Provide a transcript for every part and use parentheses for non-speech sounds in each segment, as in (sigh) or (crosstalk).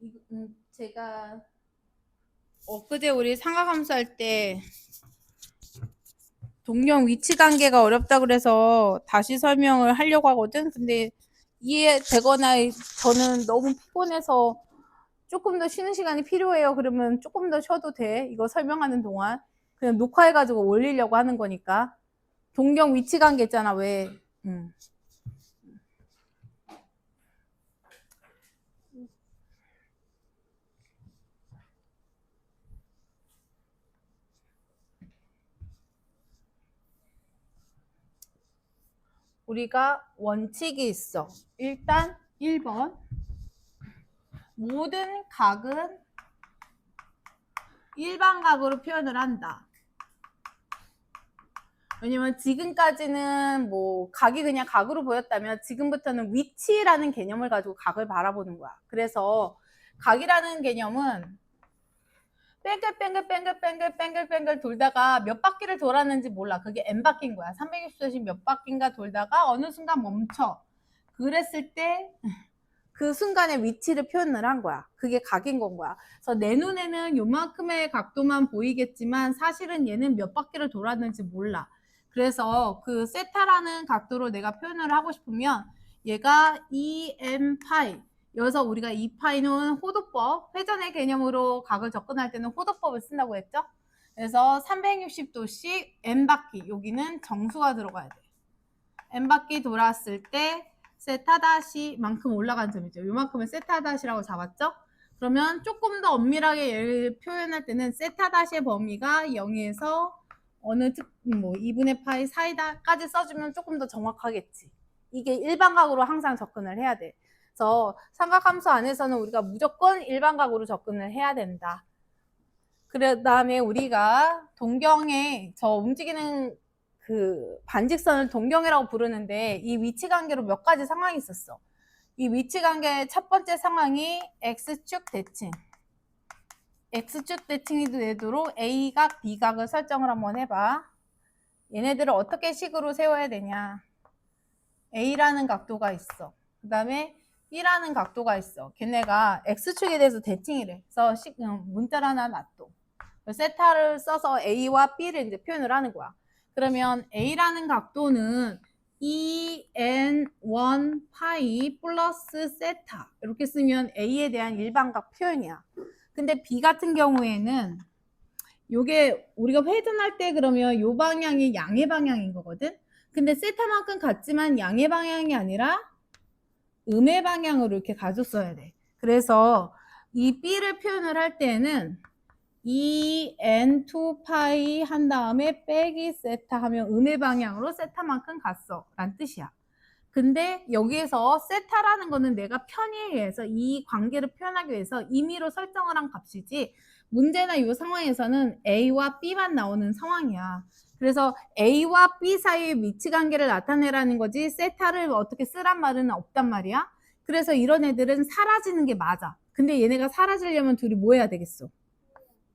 이- 음, 제가 엊그제 우리 상하감수 할 때 동경 위치 관계가 어렵다 그래서 다시 설명을 하려고 하거든. 근데 이해되거나 저는 너무 피곤해서 조금 더 쉬는 시간이 필요해요. 그러면 조금 더 쉬어도 돼. 이거 설명하는 동안. 그냥 녹화해가지고 올리려고 하는 거니까. 동경 위치 관계 있잖아, 왜. 음. 우리가 원칙이 있어. 일단 1번. 모든 각은 일반각으로 표현을 한다. 왜냐면 지금까지는 뭐 각이 그냥 각으로 보였다면 지금부터는 위치라는 개념을 가지고 각을 바라보는 거야. 그래서 각이라는 개념은 뺑글뺑글뺑글뺑글뺑글뺑글 돌다가 몇 바퀴를 돌았는지 몰라. 그게 n 바퀴인 거야. 360도씩 몇 바퀴인가 돌다가 어느 순간 멈춰. 그랬을 때 그 순간의 위치를 표현을 한 거야. 그게 각인 건 거야. 그래서 내 눈에는 요만큼의 각도만 보이겠지만 사실은 얘는 몇 바퀴를 돌았는지 몰라. 그래서 그 세타라는 각도로 내가 표현을 하고 싶으면 얘가 2m 파이 여기서 우리가 이 파이는 호도법 회전의 개념으로 각을 접근할 때는 호도법을 쓴다고 했죠. 그래서 360도씩 n 바퀴 여기는 정수가 들어가야 돼. n 바퀴 돌았을 때 세타 다시만큼 올라간 점이죠. 요만큼은 세타 다시라고 잡았죠. 그러면 조금 더 엄밀하게 얘를 표현할 때는 세타 다시의 범위가 0에서 어느 특, 뭐 2분의 파이 사이다까지 써주면 조금 더 정확하겠지. 이게 일반각으로 항상 접근을 해야 돼. 그래서 삼각함수 안에서는 우리가 무조건 일반각으로 접근을 해야 된다. 그 다음에 우리가 동경에 저 움직이는 그 반직선을 동경이라고 부르는데 이 위치 관계로 몇 가지 상황이 있었어. 이 위치 관계의 첫 번째 상황이 X축 대칭. X축 대칭이 되도록 A각, B각을 설정을 한번 해봐. 얘네들을 어떻게 식으로 세워야 되냐. A라는 각도가 있어. 그 다음에 B라는 각도가 있어. 걔네가 X축에 대해서 대칭이래. 그래서 식, 음, 문자를 하나 놔둬. 세타를 써서 A와 B를 이제 표현을 하는 거야. 그러면 A라는 각도는 E EN1 파이 플러스 세타 이렇게 쓰면 A에 대한 일반각 표현이야. 근데 B 같은 경우에는 요게 우리가 회전할 때 그러면 요 방향이 양의 방향인 거거든. 근데 세타만큼 같지만 양의 방향이 아니라 음의 방향으로 이렇게 가졌어야 돼. 그래서 이 B를 표현을 할 때는 E N2 파이 한 다음에 빼기 세타 하면 음의 방향으로 세타만큼 갔어. 란 뜻이야. 근데 여기에서 세타라는 거는 내가 편의에 의해서 이 관계를 표현하기 위해서 임의로 설정을 한 값이지 문제나 이 상황에서는 A와 B만 나오는 상황이야. 그래서 A와 B 사이의 위치 관계를 나타내라는 거지 세타를 어떻게 쓰란 말은 없단 말이야. 그래서 이런 애들은 사라지는 게 맞아. 근데 얘네가 사라지려면 둘이 뭐 해야 되겠어?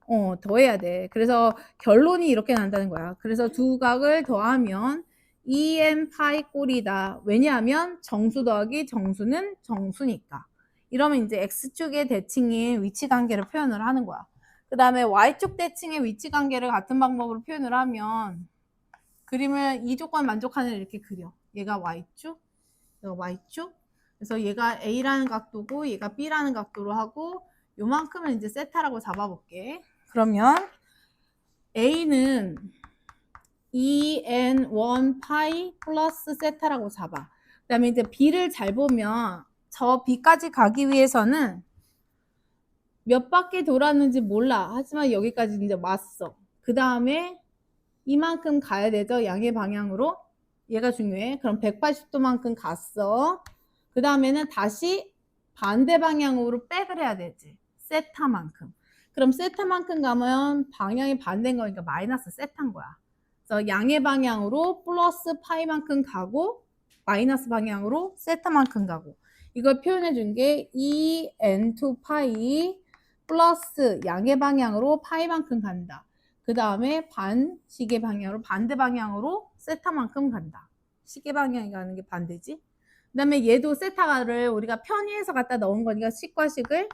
어, 더해야 돼. 그래서 결론이 이렇게 난다는 거야. 그래서 두 각을 더하면 2n 파이 꼴이다. 왜냐하면 정수 더하기 정수는 정수니까. 이러면 이제 x축의 대칭인 위치 관계를 표현을 하는 거야. 그 다음에 y축 대칭의 위치 관계를 같은 방법으로 표현을 하면 그림을 이 조건 만족하는 이렇게 그려. 얘가 y축, 얘가 y축. 그래서 얘가 a라는 각도고 얘가 b라는 각도로 하고 요만큼은 이제 세타라고 잡아볼게. 그러면 a는 en1 파이 플러스 세타라고 잡아. 그 다음에 이제 b를 잘 보면 저 b까지 가기 위해서는 몇 바퀴 돌았는지 몰라. 하지만 여기까지 이제 왔어. 그 다음에 이만큼 가야 되죠. 양의 방향으로. 얘가 중요해. 그럼 180도만큼 갔어. 그 다음에는 다시 반대 방향으로 백을 해야 되지. 세타만큼. 그럼 세타만큼 가면 방향이 반대인 거니까 마이너스 세타인 거야. 그래서 양의 방향으로 플러스 파이만큼 가고 마이너스 방향으로 세타만큼 가고 이걸 표현해 준 게 EN2 파이 플러스 양의 방향으로 파이만큼 간다. 그 다음에 반 시계 방향으로 반대 방향으로 세타만큼 간다. 시계 방향이 가는 게 반대지. 그 다음에 얘도 세타를 우리가 편의에서 갖다 넣은 거니까 식과 식을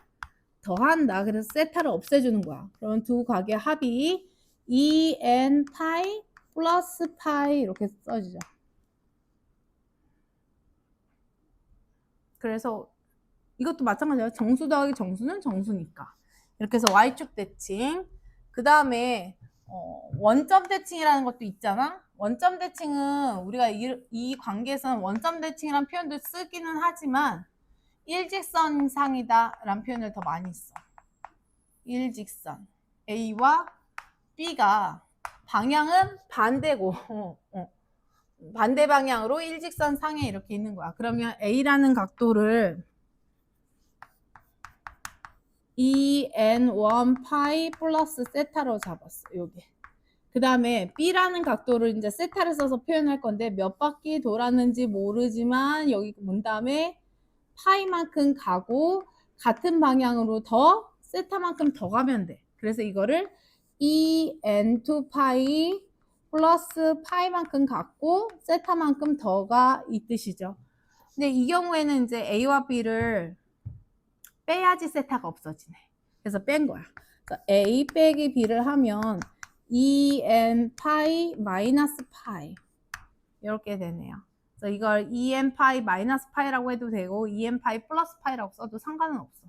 더한다. 그래서 세타를 없애주는 거야. 그러면 두 각의 합이 e n 파이 플러스 파이 이렇게 써지죠. 그래서 이것도 마찬가지예요. 정수 더하기 정수는 정수니까. 이렇게 해서 y축 대칭. 그 다음에 어, 원점 대칭이라는 것도 있잖아. 원점 대칭은 우리가 이, 이 관계에서는 원점 대칭이라는 표현도 쓰기는 하지만 일직선상이다 라는 표현을 더 많이 써. 일직선. A와 B가 방향은 반대고 (laughs) 어, 어. 반대 방향으로 일직선 상에 이렇게 있는 거야. 그러면 A라는 각도를 E n1 파이 플러스 세타로 잡았어. 여기. 그 다음에 B라는 각도를 이제 세타를 써서 표현할 건데 몇 바퀴 돌았는지 모르지만 여기 문 다음에 파이만큼 가고 같은 방향으로 더 세타만큼 더 가면 돼. 그래서 이거를 E n2 파이 플러스 파이만큼 갖고 세타만큼 더가 이 뜻이죠. 근데 이 경우에는 이제 A와 B를 빼야지 세타가 없어지네. 그래서 뺀 거야. 그래서 A 빼기 B를 하면 E n 파이 마이너스 파이 이렇게 되네요. 그래서 이걸 E n 파이 마이너스 파이라고 해도 되고 E n 파이 플러스 파이라고 써도 상관은 없어.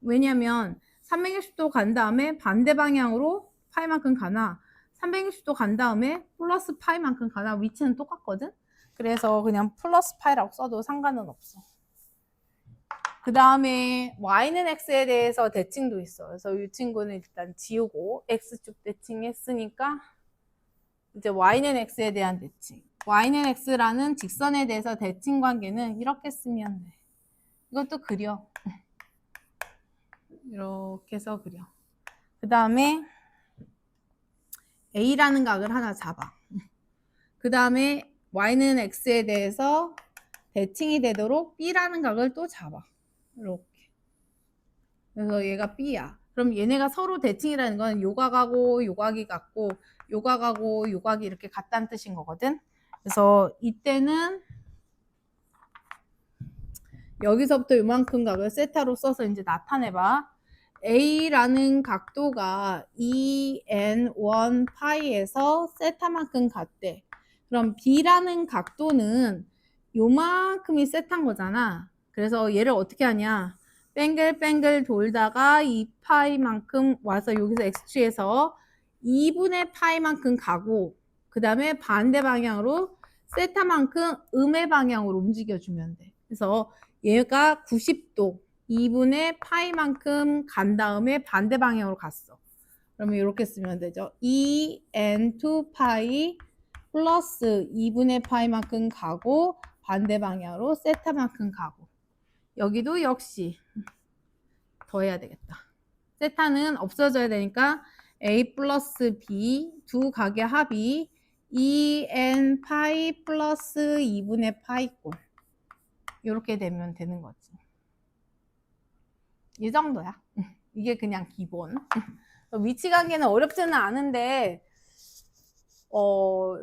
왜냐면 360도 간 다음에 반대 방향으로 파이만큼 가나 360도 간 다음에 플러스 파이만큼 가나 위치는 똑같거든. 그래서 그냥 플러스 파이라고 써도 상관은 없어. 그 다음에 y는 x에 대해서 대칭도 있어. 그래서 이 친구는 일단 지우고 x축 대칭했으니까 이제 y는 x에 대한 대칭. y는 x라는 직선에 대해서 대칭 관계는 이렇게 쓰면 돼. 이것도 그려. (laughs) 이렇게 해서 그려. 그 다음에 a라는 각을 하나 잡아. 그 다음에 y는 x에 대해서 대칭이 되도록 b라는 각을 또 잡아. 이렇게. 그래서 얘가 B야. 그럼 얘네가 서로 대칭이라는 건 요각하고 요각이 같고 요각하고 요각이 이렇게 같다는 뜻인 거거든. 그래서 이때는 여기서부터 요만큼 각을 세타로 써서 이제 나타내봐. A라는 각도가 E n1 파이에서 세타만큼 같대. 그럼 B라는 각도는 요만큼이 세타인 거잖아. 그래서 얘를 어떻게 하냐? 뱅글뱅글 돌다가 2파이만큼 와서 여기서 x축에서 2분의 파이만큼 가고 그 다음에 반대 방향으로 세타만큼 음의 방향으로 움직여주면 돼. 그래서 얘가 90도 2분의 파이만큼 간 다음에 반대 방향으로 갔어. 그러면 이렇게 쓰면 되죠. 2n2 파이 플러스 2분의 파이만큼 가고 반대 방향으로 세타만큼 가고 여기도 역시 더 해야 되겠다. 세타는 없어져야 되니까 a 플러스 b 두 각의 합이 2n 파이 플러스 2분의 파이꼴 이렇게 되면 되는 거지. 이 정도야. (laughs) 이게 그냥 기본. (laughs) 위치 관계는 어렵지는 않은데 어,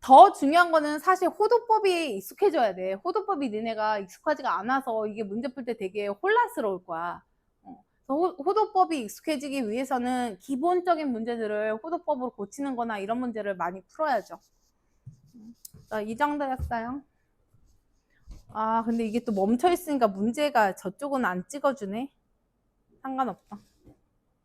더 중요한 거는 사실 호도법이 익숙해져야 돼. 호도법이 너네가 익숙하지가 않아서 이게 문제 풀 때 되게 혼란스러울 거야. 어, 호, 호도법이 익숙해지기 위해서는 기본적인 문제들을 호도법으로 고치는 거나 이런 문제를 많이 풀어야죠. 자, 이 정도였어요. 아, 근데 이게 또 멈춰 있으니까 문제가 저쪽은 안 찍어주네. 상관없다.